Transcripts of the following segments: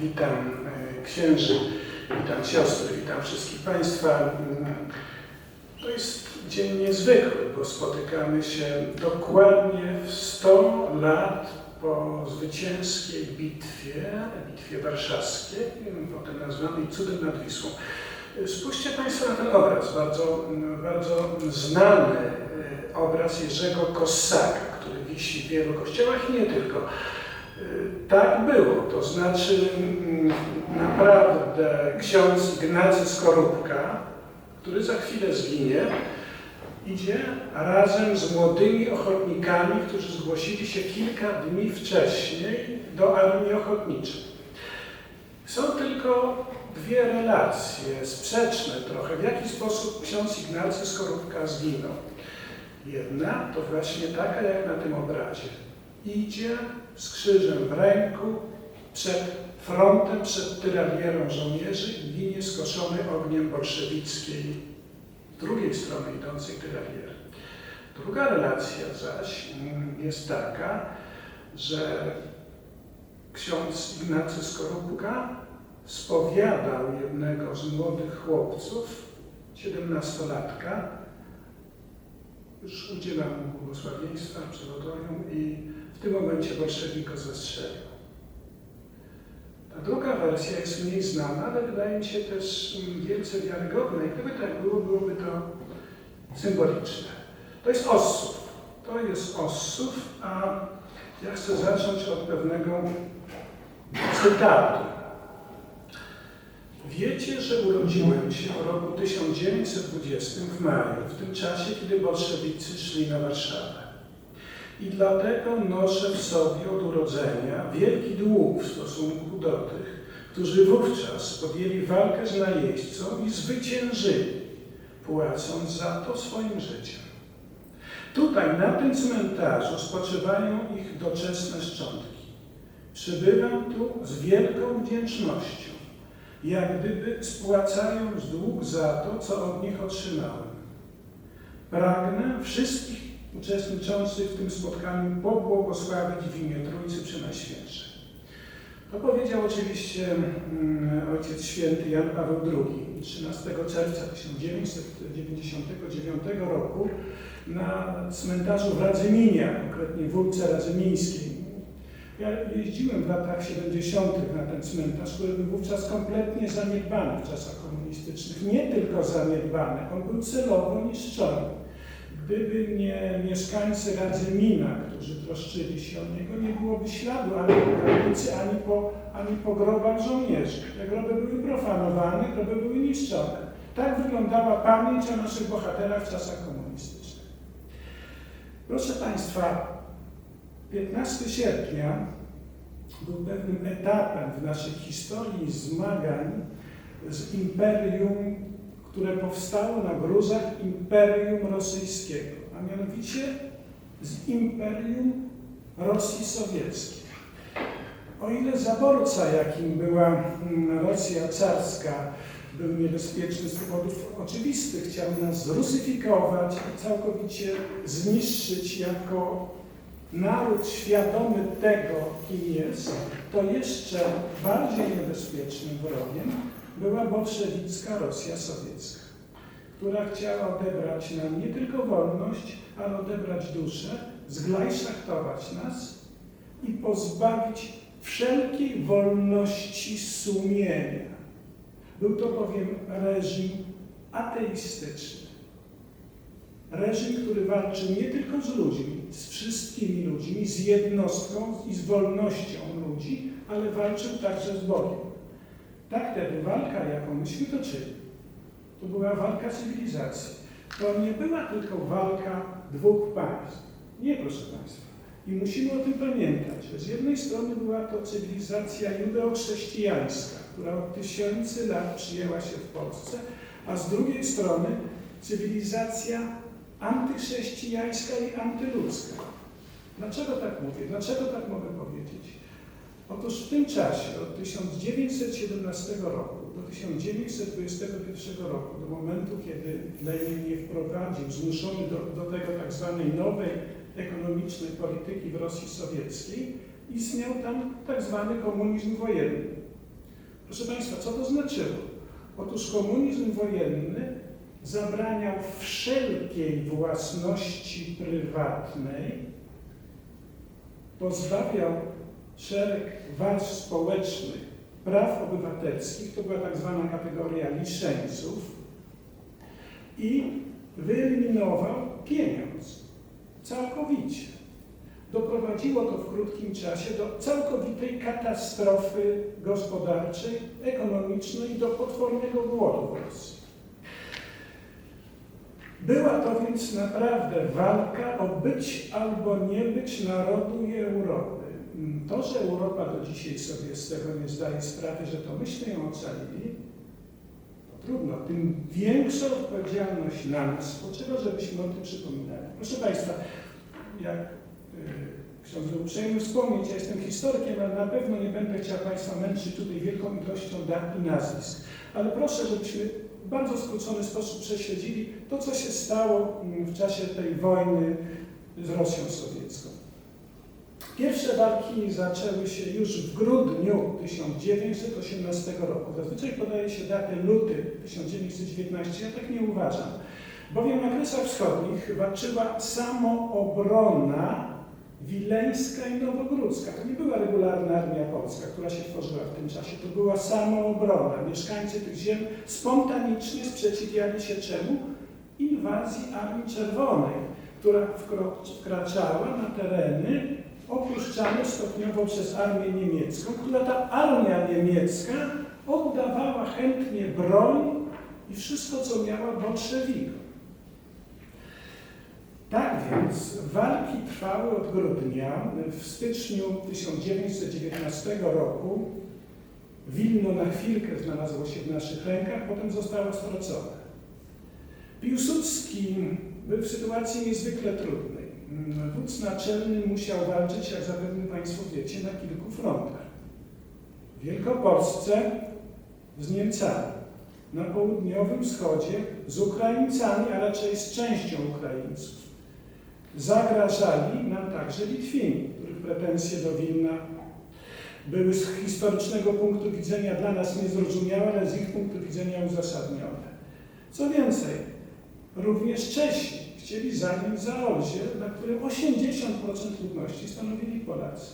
witam e, księży, witam siostry, witam wszystkich Państwa. To jest dzień niezwykły, bo spotykamy się dokładnie w 100 lat po zwycięskiej bitwie, bitwie warszawskiej, potem nazwanej Cudem nad Wisłą. Spójrzcie Państwo na ten obraz, bardzo, bardzo znany e, obraz Jerzego Kossaka, który wisi w wielu kościołach i nie tylko. E, Tak było, to znaczy mm, naprawdę ksiądz Ignacy Skorupka, który za chwilę zginie, idzie razem z młodymi ochotnikami, którzy zgłosili się kilka dni wcześniej do Armii Ochotniczej. Są tylko dwie relacje, sprzeczne trochę, w jaki sposób ksiądz Ignacy Skorupka zginął. Jedna to właśnie taka jak na tym obrazie. Idzie z krzyżem w ręku przed frontem, przed tyralierą żołnierzy i ginie skoszony ogniem bolszewickiej, drugiej strony idącej tyraliery. Druga relacja zaś mm, jest taka, że ksiądz Ignacy Skorupka spowiadał jednego z młodych chłopców, siedemnastolatka, już udzielam mu błogosławieństwa przed Odorią i tym momencie bolszewik go zastrzelił. Ta druga wersja jest mniej znana, ale wydaje mi się też mm, wielce wiarygodna i gdyby tak było, byłoby to symboliczne. To jest Ossów. To jest Ossów, a ja chcę zacząć od pewnego cytatu. Wiecie, że urodziłem się w roku 1920 w maju, w tym czasie, kiedy bolszewicy szli na Warszawę. I dlatego noszę w sobie od urodzenia wielki dług w stosunku do tych, którzy wówczas podjęli walkę z najeźdźcą i zwyciężyli, płacąc za to swoim życiem. Tutaj, na tym cmentarzu, spoczywają ich doczesne szczątki. Przybywam tu z wielką wdzięcznością, jak gdyby spłacając dług za to, co od nich otrzymałem. Pragnę wszystkich uczestniczących w tym spotkaniu pobłogosławić w imię Trójcy Przenajświętszej. To powiedział oczywiście mm, Ojciec Święty Jan Paweł II 13 czerwca 1999 roku na cmentarzu w Radzyminie, konkretnie w Wólce Radzymińskiej. Ja jeździłem w latach 70. na ten cmentarz, który był wówczas kompletnie zaniedbany w czasach komunistycznych. Nie tylko zaniedbany, on był celowo niszczony. Gdyby nie mieszkańcy Radzymina, którzy troszczyli się o niego, nie byłoby śladu ani po granicy, ani po, ani po grobach żołnierzy. Te groby były profanowane, groby były niszczone. Tak wyglądała pamięć o naszych bohaterach w czasach komunistycznych. Proszę Państwa, 15 sierpnia był pewnym etapem w naszej historii zmagań z imperium, które powstało na gruzach Imperium Rosyjskiego, a mianowicie z Imperium Rosji Sowieckiej. O ile zaborca, jakim była mm, Rosja carska, był niebezpieczny z powodów oczywistych, chciał nas zrusyfikować i całkowicie zniszczyć jako naród świadomy tego, kim jest, to jeszcze bardziej niebezpiecznym wrogiem była bolszewicka Rosja sowiecka, która chciała odebrać nam nie tylko wolność, ale odebrać duszę, zglajszachtować nas i pozbawić wszelkiej wolności sumienia. Był to bowiem reżim ateistyczny. Reżim, który walczył nie tylko z ludźmi, z wszystkimi ludźmi, z jednostką i z wolnością ludzi, ale walczył także z Bogiem. Tak wtedy walka, jaką myśmy toczyli, to była walka cywilizacji. To nie była tylko walka dwóch państw. Nie, proszę Państwa. I musimy o tym pamiętać, że z jednej strony była to cywilizacja judeo-chrześcijańska, która od tysięcy lat przyjęła się w Polsce, a z drugiej strony cywilizacja antychrześcijańska i antyludzka. Dlaczego tak mówię? Dlaczego tak mogę powiedzieć? Otóż w tym czasie, od 1917 roku do 1921 roku, do momentu, kiedy Lenin je wprowadził, zmuszony do, do tego tak zwanej nowej ekonomicznej polityki w Rosji Sowieckiej, istniał tam tak zwany komunizm wojenny. Proszę Państwa, co to znaczyło? Otóż komunizm wojenny zabraniał wszelkiej własności prywatnej, pozbawiał szereg warstw społecznych praw obywatelskich, to była tak zwana kategoria liszeńców, i wyeliminował pieniądz całkowicie. Doprowadziło to w krótkim czasie do całkowitej katastrofy gospodarczej, ekonomicznej i do potwornego głodu w Rosji. Była to więc naprawdę walka o być albo nie być narodu i Europy. To, że Europa do dzisiaj sobie z tego nie zdaje sprawy, że to myśmy ją ocalili, to trudno. Tym większa odpowiedzialność na nas spoczywa, żebyśmy o tym przypominali. Proszę Państwa, jak yy, ksiądz był uprzejmy wspomnieć, ja jestem historykiem, ale na pewno nie będę chciał Państwa męczyć tutaj wielką ilością dat i nazwisk. Ale proszę, żebyśmy w bardzo skrócony sposób prześledzili to, co się stało mm, w czasie tej wojny z Rosją sowiecką. Pierwsze walki zaczęły się już w grudniu 1918 roku. Zazwyczaj podaje się datę luty 1919, ja tak nie uważam. Bowiem na Kresach Wschodnich walczyła samoobrona wileńska i nowogródzka. To nie była regularna armia polska, która się tworzyła w tym czasie, to była samoobrona. Mieszkańcy tych ziem spontanicznie sprzeciwiali się czemu? Inwazji Armii Czerwonej, która wkraczała na tereny opuszczane stopniowo przez armię niemiecką, która ta armia niemiecka oddawała chętnie broń i wszystko, co miała bolszewikom. Tak więc walki trwały od grudnia. W styczniu 1919 roku Wilno na chwilkę znalazło się w naszych rękach, potem zostało stracone. Piłsudski był w sytuacji niezwykle trudnej. Wódz naczelny musiał walczyć, jak zapewne Państwo wiecie, na kilku frontach. W Wielkopolsce z Niemcami, na południowym wschodzie z Ukraińcami, a raczej z częścią Ukraińców. Zagrażali nam także Litwini, których pretensje do Wilna były z historycznego punktu widzenia dla nas niezrozumiałe, ale z ich punktu widzenia uzasadnione. Co więcej, również Czesi chcieli zająć Zaolzie, na którym 80% ludności stanowili Polacy.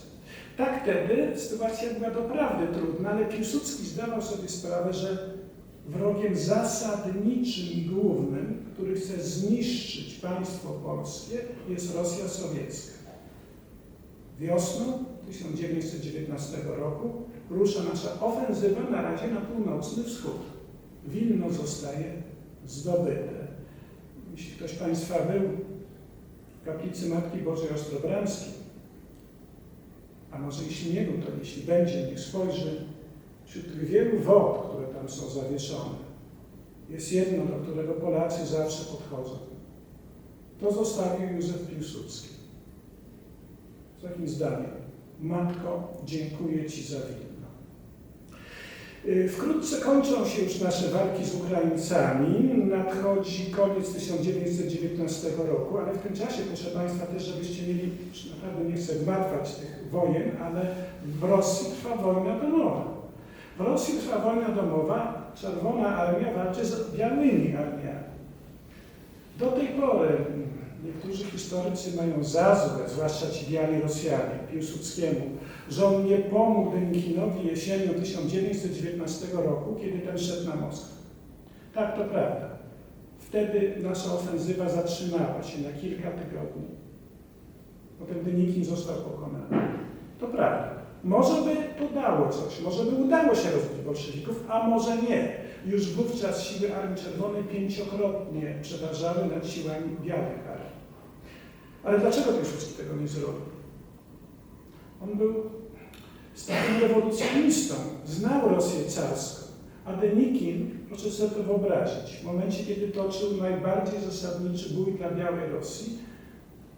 Tak wtedy sytuacja była doprawdy trudna, ale Piłsudski zdawał sobie sprawę, że wrogiem zasadniczym i głównym, który chce zniszczyć państwo polskie, jest Rosja sowiecka. Wiosną 1919 roku rusza nasza ofensywa na razie na północny wschód. Wilno zostaje zdobyte. Jeśli ktoś Państwa był w kaplicy Matki Bożej Ostrobramskiej, a może jeśli nie był, to jeśli będzie, niech spojrzy wśród tych wielu wod, które tam są zawieszone, jest jedno, do którego Polacy zawsze podchodzą. To zostawił Józef Piłsudski. Z takim zdaniem. Matko, dziękuję Ci za Wilno. Y, Wkrótce kończą się już nasze walki z Ukraińcami. Nadchodzi koniec 1919 roku, ale w tym czasie, proszę Państwa, też żebyście mieli, już naprawdę nie chcę gmatwać tych wojen, ale w Rosji trwa wojna domowa. W Rosji trwa wojna domowa, Czerwona Armia walczy z białymi armiami. Do tej pory niektórzy historycy mają za złe, zwłaszcza ci biali Rosjanie, Piłsudskiemu, że on nie pomógł Denikinowi jesienią 1919 roku, kiedy ten szedł na Moskwę. Tak, to prawda. Wtedy nasza ofensywa zatrzymała się na kilka tygodni. Potem Denikin został pokonany. To prawda. Może by to dało coś, może by udało się rozbić bolszewików, a może nie. Już wówczas siły Armii Czerwonej pięciokrotnie przeważały nad siłami białych armii. Ale dlaczego Piłsudski tego nie zrobił? On był stałym rewolucjonistą, znał Rosję carską, a Denikin, proszę sobie to wyobrazić, w momencie, kiedy toczył najbardziej zasadniczy bój dla Białej Rosji,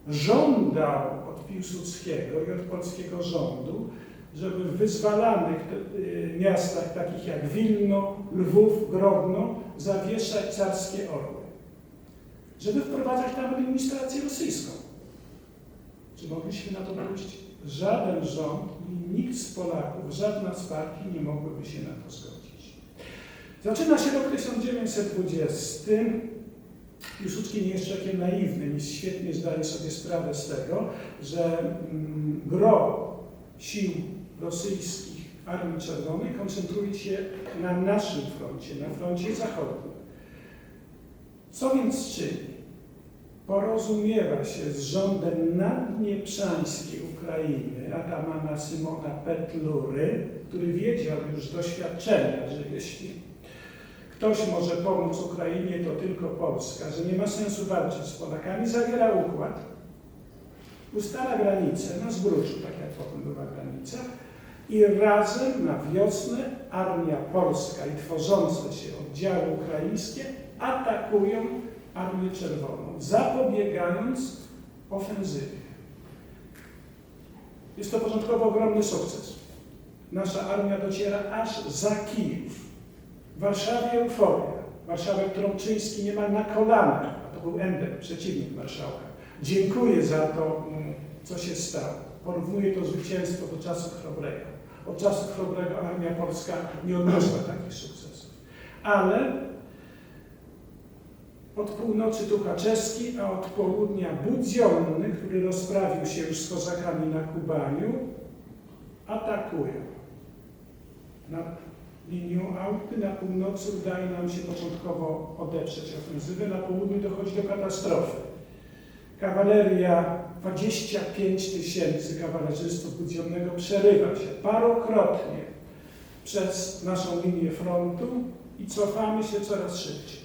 żądał od Piłsudskiego i od polskiego rządu, żeby w wyzwalanych y, miastach takich jak Wilno, Lwów, Grodno zawieszać carskie orły. Żeby wprowadzać tam administrację rosyjską. Czy mogliśmy na to pójść? Żaden rząd nikt z Polaków, żadna z partii nie mogłyby się na to zgodzić. Zaczyna się rok 1920. Piłsudski nie jest człowiekiem naiwnym i świetnie zdaje sobie sprawę z tego, że mm, gro sił rosyjskich Armii Czerwonej koncentruje się na naszym froncie, na froncie zachodnim. Co więc czyni? Porozumiewa się z rządem naddnieprzańskiej Ukrainy, atamana Symona Petlury, który wiedział już z doświadczenia, że jeśli ktoś może pomóc Ukrainie, to tylko Polska, że nie ma sensu walczyć z Polakami, zawiera układ, ustala granice na zbruczu, tak jak potem była granica, i razem na wiosnę armia polska i tworzące się oddziały ukraińskie atakują Armię Czerwoną, zapobiegając ofensywie. Jest to początkowo ogromny sukces. Nasza armia dociera aż za Kijów. W Warszawie euforia. Warszawę, którą Czyński nie ma na kolanach, a to był Ender, przeciwnik marszałka. Dziękuję za to, mm, co się stało. Porównuję to zwycięstwo do czasów Chrobrego. Od czasów Chrobrego Armia Polska nie odniosła takich sukcesów. Ale od północy Tuchaczewski, a od południa Budzionny, który rozprawił się już z kozakami na Kubaniu, atakują. Na linią Alpy na północy udaje nam się początkowo odeprzeć ofensywę, na południu dochodzi do katastrofy. Kawaleria, 25 tysięcy kawalerzystów Budzionnego przerywa się parokrotnie przez naszą linię frontu i cofamy się coraz szybciej.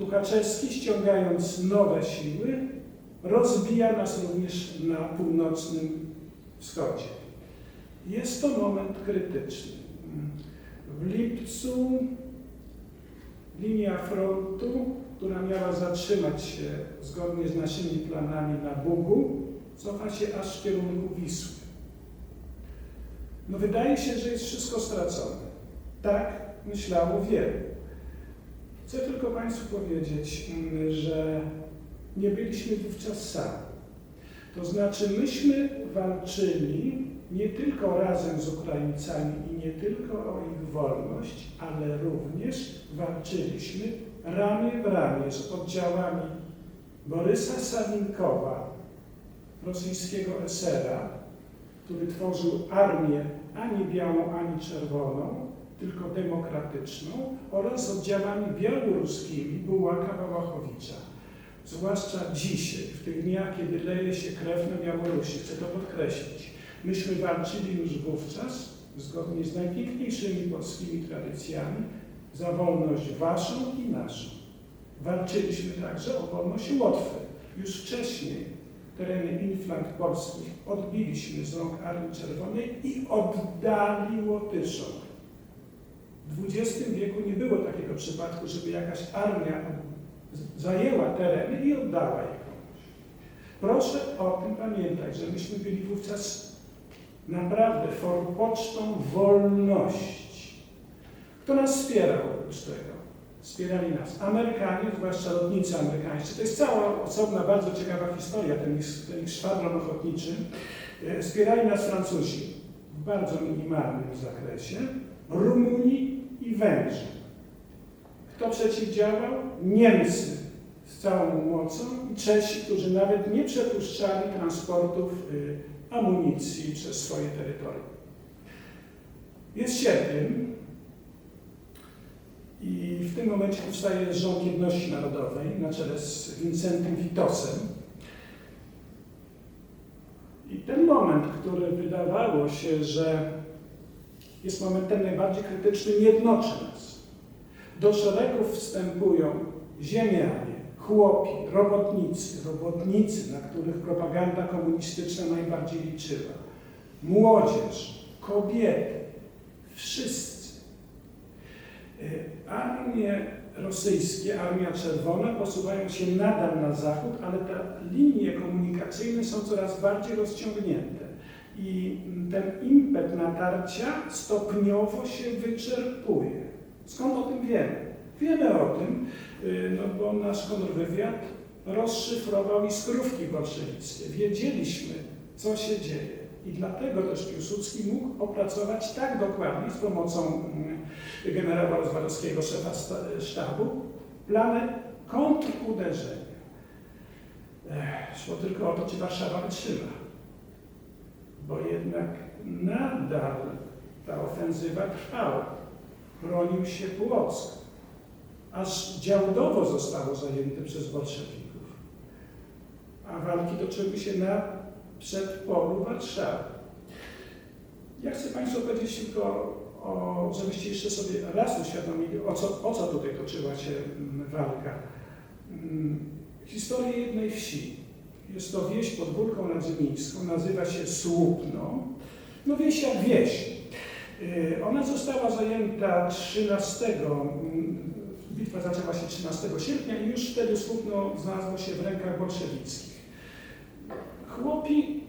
Tuchaczewski, ściągając nowe siły, rozbija nas również na północnym wschodzie. Jest to moment krytyczny. W lipcu linia frontu, która miała zatrzymać się zgodnie z naszymi planami na Bugu, cofa się aż w kierunku Wisły. No wydaje się, że jest wszystko stracone. Tak myślało wielu. Chcę tylko Państwu powiedzieć, mm, że nie byliśmy wówczas sami. To znaczy, myśmy walczyli nie tylko razem z Ukraińcami i nie tylko o ich wolność, ale również walczyliśmy ramię w ramię z oddziałami Borysa Sawinkowa, rosyjskiego esera, który tworzył armię ani białą, ani czerwoną, tylko demokratyczną oraz oddziałami białoruskimi Bułaka Wałachowicza. Zwłaszcza dzisiaj, w tych dniach, kiedy leje się krew na Białorusi, chcę to podkreślić. Myśmy walczyli już wówczas, zgodnie z najpiękniejszymi polskimi tradycjami, za wolność waszą i naszą. Walczyliśmy także o wolność Łotwy. Już wcześniej tereny inflant polskich odbiliśmy z rąk Armii Czerwonej i oddali Łotyszom. W XX wieku nie było takiego przypadku, żeby jakaś armia zajęła tereny i oddała je komuś. Proszę o tym pamiętać, że myśmy byli wówczas naprawdę forpocztą wolności. Kto nas wspierał oprócz tego? Wspierali nas Amerykanie, zwłaszcza lotnicy amerykańscy. To jest cała osobna, bardzo ciekawa historia, ten ich, ten ich szwadron ochotniczy. E, Wspierali nas Francuzi w bardzo minimalnym zakresie, Rumuni i Węgrzy. Kto przeciwdziałał? Niemcy z całą mocą i Czesi, którzy nawet nie przepuszczali transportów y, amunicji przez swoje terytorium. Jest sierpień i w tym momencie powstaje rząd jedności narodowej na czele z Wincentym Witosem. I ten moment, który wydawało się, że jest momentem najbardziej krytycznym, jednoczy nas. Do szeregów wstępują ziemianie, chłopi, robotnicy, robotnicy, na których propaganda komunistyczna najbardziej liczyła, młodzież, kobiety, wszyscy. Y, Armie rosyjskie, Armia Czerwona posuwają się nadal na zachód, ale te linie komunikacyjne są coraz bardziej rozciągnięte. I ten impet natarcia stopniowo się wyczerpuje. Skąd o tym wiemy? Wiemy o tym, y, no bo nasz kontrwywiad rozszyfrował iskrówki bolszewickie. Wiedzieliśmy, co się dzieje. I dlatego też Piłsudski mógł opracować tak dokładnie z pomocą mm, generała Rozwadowskiego, szefa sztabu, plany kontruderzenia. Szło tylko o to, czy Warszawa wytrzyma. Bo jednak nadal ta ofensywa trwała. Bronił się Płock. Aż Działdowo zostało zajęte przez bolszewików. A walki toczyły się na przedpolu Warszawy. Ja chcę Państwu powiedzieć tylko, o, żebyście jeszcze sobie raz uświadomili, o co, o co tutaj toczyła się mm, walka. Mm, Historię jednej wsi. Jest to wieś pod Górką Radzymińską, nazywa się Słupno. No wieś jak wieś. Y, Ona została zajęta 13, mm, bitwa zaczęła się 13 sierpnia i już wtedy Słupno znalazło się w rękach bolszewickich. Chłopi,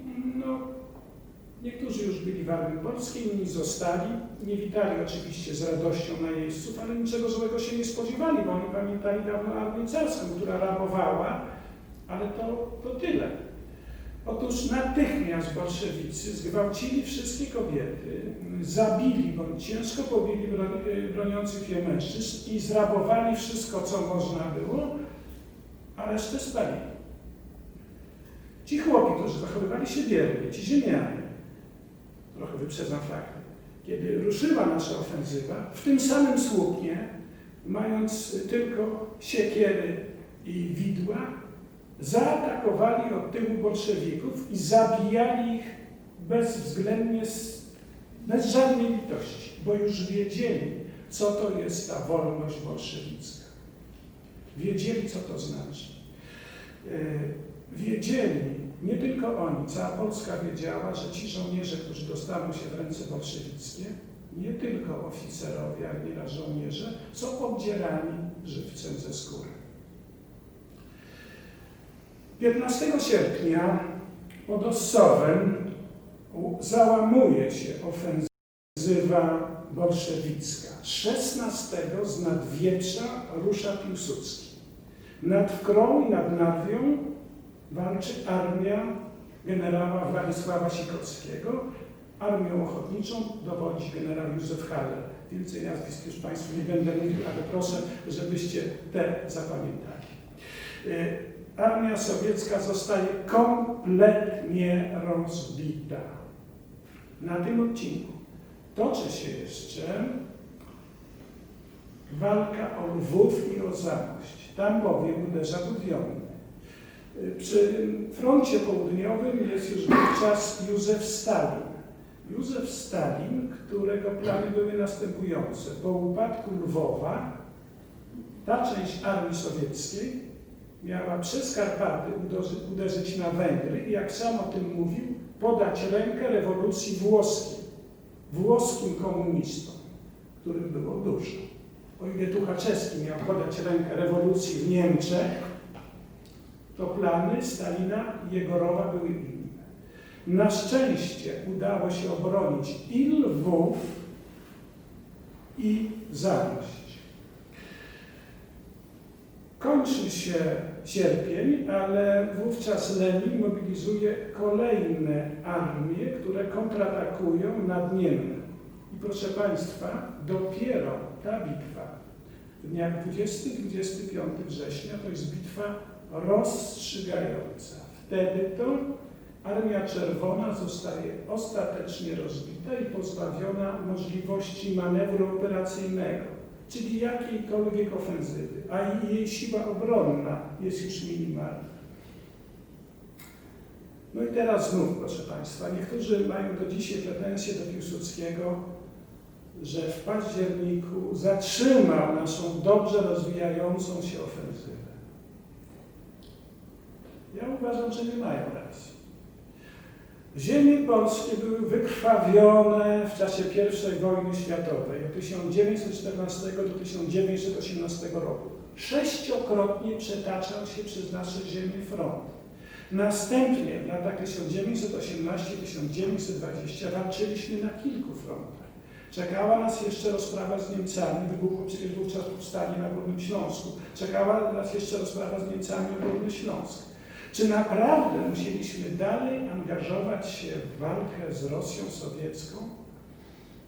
no, niektórzy już byli w armii polskiej, inni zostali. Nie witali oczywiście z radością najeźdźców, ale niczego złego się nie spodziewali, bo oni pamiętali dawno armię carską, która rabowała, ale to, to tyle. Otóż natychmiast bolszewicy zgwałcili wszystkie kobiety, zabili bądź ciężko pobili y, broniących je mężczyzn i zrabowali wszystko, co można było, a resztę spalili. Ci chłopi, którzy zachowywali się wiernie, ci ziemianie, trochę wyprzedzam fakty, kiedy ruszyła nasza ofensywa, w tym samym słupnie, mając tylko siekiery i widła, zaatakowali od tyłu bolszewików i zabijali ich bezwzględnie, bez żadnej litości, bo już wiedzieli, co to jest ta wolność bolszewicka. Wiedzieli, co to znaczy. E, Wiedzieli, nie tylko oni, cała Polska wiedziała, że ci żołnierze, którzy dostaną się w ręce bolszewickie, nie tylko oficerowie, ale nieraz żołnierze, są obdzierani żywcem ze skóry. 15 sierpnia pod Ossowem załamuje się ofensywa bolszewicka. 16 z nadwietrza rusza Piłsudski. Nad Wkrą i nad Narwią walczy armia generała Władysława Sikockiego. Armią ochotniczą dowodzi generał Józef Haller. Więcej nazwisk już Państwu nie będę mówił, ale proszę, żebyście te zapamiętali. Armia sowiecka zostaje kompletnie rozbita. Na tym odcinku toczy się jeszcze walka o Lwów i o Zamość. Tam bowiem uderza Budiony. Y, Przy froncie południowym jest już wówczas Józef Stalin. Józef Stalin, którego plany były następujące. Po upadku Lwowa ta część armii sowieckiej miała przez Karpaty uderzyć, na Węgry i jak sam o tym mówił, podać rękę rewolucji włoskiej, włoskim komunistom, których było dużo. O ile Tuchaczewski miał podać rękę rewolucji w Niemczech, to plany Stalina i Jegorowa były inne. Na szczęście udało się obronić i Lwów, i Zamość. Kończy się sierpień, ale wówczas Lenin mobilizuje kolejne armie, które kontratakują nadmienne. I proszę Państwa, dopiero ta bitwa w dniach 20-25 września to jest bitwa rozstrzygająca. Wtedy to Armia Czerwona zostaje ostatecznie rozbita i pozbawiona możliwości manewru operacyjnego, czyli jakiejkolwiek ofensywy, a jej siła obronna jest już minimalna. No i teraz znów, proszę Państwa, niektórzy mają do dzisiaj pretensje do Piłsudskiego, że w październiku zatrzymał naszą dobrze rozwijającą się ofensywę. Ja uważam, że nie mają racji. Ziemie polskie były wykrwawione w czasie I wojny światowej od 1914 do 1918 roku. Sześciokrotnie przetaczał się przez nasze ziemie front. Następnie w latach 1918-1920 walczyliśmy na kilku frontach. Czekała nas jeszcze rozprawa z Niemcami, wybuchło przecież wówczas powstanie na Górnym Śląsku. Czekała nas jeszcze rozprawa z Niemcami o Górny Śląsk. Czy naprawdę musieliśmy dalej angażować się w walkę z Rosją sowiecką?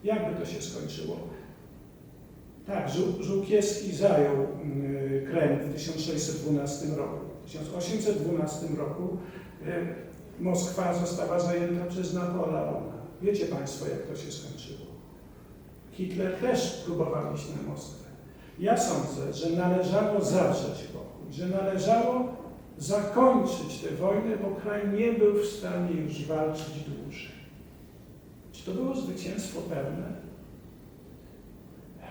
Jakby to się skończyło? Tak, Żół- Żółkiewski zajął mm, Kreml w 1612 roku. W 1812 roku y, Moskwa została zajęta przez Napoleona. Wiecie Państwo, jak to się skończyło. Hitler też próbował iść na Moskwę. Ja sądzę, że należało zawrzeć pokój, że należało zakończyć tę wojnę, bo kraj nie był w stanie już walczyć dłużej. Czy to było zwycięstwo pewne?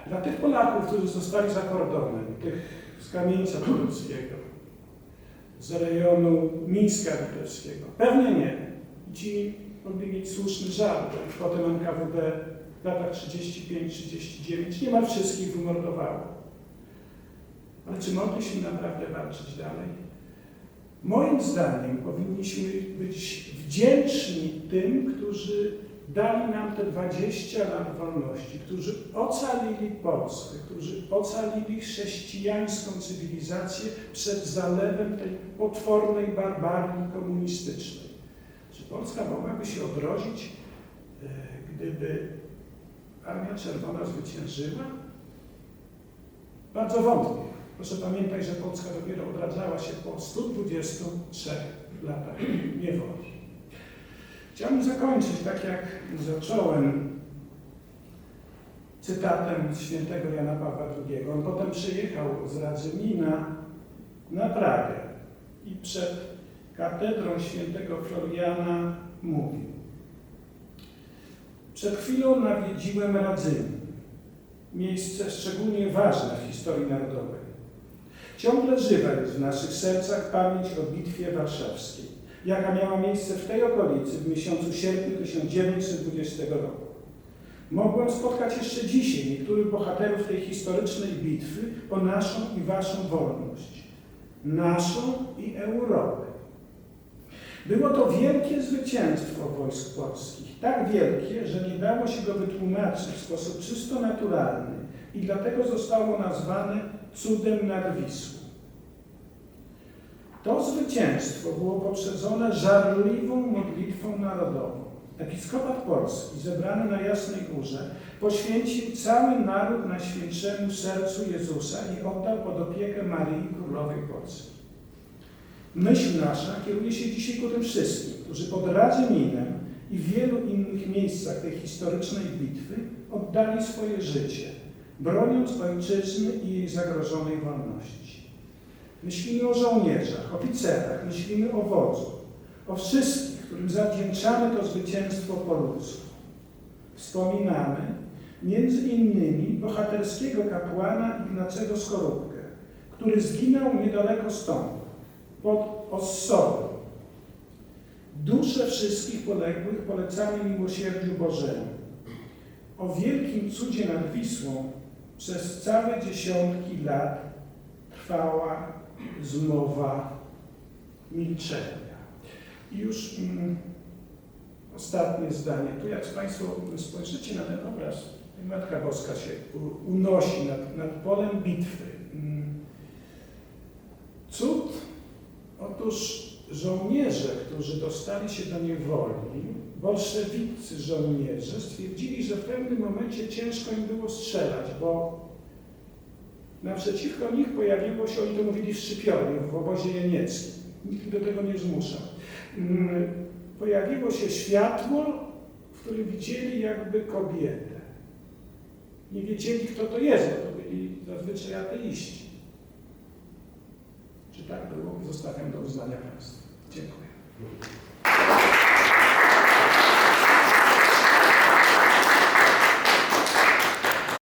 Dla tych Polaków, którzy zostali za kordonem, tych z Kamieńca Podolskiego, z rejonu Mińska Litewskiego, pewnie nie. Ci mogli mieć słuszny żal, potem NKWD w latach 35-39 niemal wszystkich wymordowało. Ale czy mogliśmy naprawdę walczyć dalej? Moim zdaniem powinniśmy być wdzięczni tym, którzy dali nam te 20 lat wolności, którzy ocalili Polskę, którzy ocalili chrześcijańską cywilizację przed zalewem tej potwornej barbarii komunistycznej. Czy Polska mogłaby się odrodzić, e, gdyby Armia Czerwona zwyciężyła? Bardzo wątpię. Proszę pamiętać, że Polska dopiero odradzała się po 123 latach niewoli. Chciałbym zakończyć tak jak zacząłem cytatem świętego Jana Pawła II. On potem przyjechał z Radzymina na Pragę i przed katedrą świętego Floriana mówił Przed chwilą nawiedziłem Radzymin, miejsce szczególnie ważne w historii narodowej. Ciągle żywa jest w naszych sercach pamięć o Bitwie Warszawskiej, jaka miała miejsce w tej okolicy w miesiącu sierpniu 1920 roku. Mogłem spotkać jeszcze dzisiaj niektórych bohaterów tej historycznej bitwy o naszą i waszą wolność, naszą i Europę. Było to wielkie zwycięstwo wojsk polskich, tak wielkie, że nie dało się go wytłumaczyć w sposób czysto naturalny i dlatego zostało nazwane cudem nad Wisłą. To zwycięstwo było poprzedzone żarliwą modlitwą narodową. Episkopat Polski, zebrany na Jasnej Górze, poświęcił cały naród Najświętszemu Sercu Jezusa i oddał pod opiekę Maryi Królowej Polski. Myśl nasza kieruje się dzisiaj ku tym wszystkim, którzy pod Radzyminem i w wielu innych miejscach tej historycznej bitwy oddali swoje życie, broniąc ojczyzny i jej zagrożonej wolności. Myślimy o żołnierzach, oficerach, myślimy o wodzu, o wszystkich, którym zawdzięczamy to zwycięstwo po ludzku. Wspominamy między innymi bohaterskiego kapłana Ignacego Skorupkę, który zginął niedaleko stąd, pod Ossobą. Dusze wszystkich poległych polecamy miłosierdziu Bożemu. O wielkim cudzie nad Wisłą przez całe dziesiątki lat trwała zmowa milczenia. I już mm, ostatnie zdanie. Tu jak Państwo spojrzycie na ten obraz, Matka Boska się unosi nad, nad polem bitwy. Mm. Cud Otóż żołnierze, którzy dostali się do niewoli, bolszewicy żołnierze stwierdzili, że w pewnym momencie ciężko im było strzelać, bo naprzeciwko nich pojawiło się, oni to mówili w Szczypiornie, w obozie jenieckim. Nikt do tego nie zmuszał. Mm, Pojawiło się światło, w którym widzieli jakby kobietę. Nie wiedzieli, kto to jest, bo to byli zazwyczaj ateiści. Czy tak było? Zostawiam do uznania Państwa. Dziękuję.